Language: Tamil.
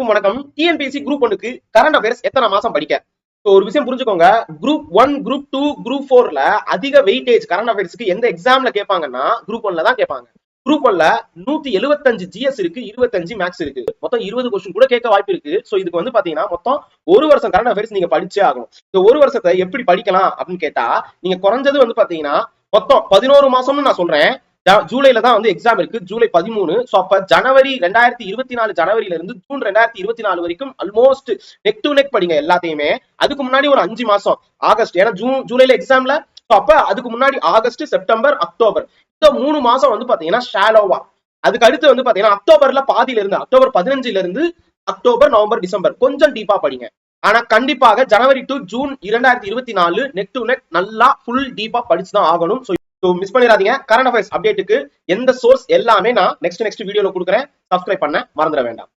அனைவருக்கும் வணக்கம். டிஎன்பிஎஸ்சி குரூப் ஒன்னுக்கு கரண்ட் அஃபேர்ஸ் எத்தனை மாசம் படிக்க? ஒரு விஷயம் புரிஞ்சுக்கோங்க. Group one group two group ஃபோர்ல அதிக வெயிட்டேஜ் கரண்ட் அஃபேர்ஸ்க்கு எந்த எக்ஸாம்ல கேட்பாங்கன்னா குரூப் ஒன்ல தான் கேட்பாங்க குரூப் ஒன்ல நூத்தி எழுபத்தஞ்சு ஜிஎஸ் இருக்கு இருபத்தஞ்சு மேக்ஸ் இருக்கு. மொத்தம் இருபது கொஸ்டின் கூட கேட்க வாய்ப்பு இருக்கு. சோ இதுக்கு வந்து பாத்தீங்கன்னா மொத்தம் ஒரு வருஷம் கரண்ட் அஃபேர்ஸ் நீங்க படிச்சே ஆகும் இந்த ஒரு வருஷத்தை எப்படி படிக்கலாம் அப்படின்னு கேட்டா நீங்க குறைஞ்சது வந்து பாத்தீங்கன்னா மொத்தம் பதினோரு மாசம்னு நான் சொல்றேன். ஜூலைல தான் வந்து எக்ஸாம் இருக்கு. ஜூலை பதிமூணு. ஸோ அப்ப ஜனவரி ரெண்டாயிரத்தி இருபத்தி நாலு ஜனவரில இருந்து ஜூன் ரெண்டாயிரத்தி இருபத்தி நாலு வரைக்கும் ஆல்மோஸ்ட் நெக் டு நெக் படிங்க எல்லாத்தையுமே. அதுக்கு முன்னாடி ஒரு அஞ்சு மாசம். ஆகஸ்ட். ஏன்னா ஜூன் ஜூலைல எக்ஸாம்ல அப்ப அதுக்கு முன்னாடி ஆகஸ்ட் செப்டம்பர் அக்டோபர். இந்த மூணு மாசம் வந்து பாத்தீங்கன்னா ஷாலோவா அதுக்கு அடுத்து வந்து பாத்தீங்கன்னா அக்டோபர்ல பாதியில இருந்து அக்டோபர் பதினஞ்சுல இருந்து அக்டோபர் நவம்பர் டிசம்பர் கொஞ்சம் டீப்பா படிங்க. ஆனா கண்டிப்பாக ஜனவரி டு ஜூன் இரண்டாயிரத்தி இருபத்தி நாலு நெக் டு நெக் நல்லா ஃபுல் டீப்பா படிச்சுதான் ஆகணும். ஸோ மிஸ் பண்ணிடாதீங்க. கரண்ட் அஃபேர்ஸ் அப்டேட்டுக்கு எந்த சோர்ஸ் எல்லாமே நான் நெக்ஸ்ட் நெக்ஸ்ட் வீடியோவில் கொடுக்குறேன். சப்ஸ்கிரைப் பண்ண மறந்துட வேண்டாம்.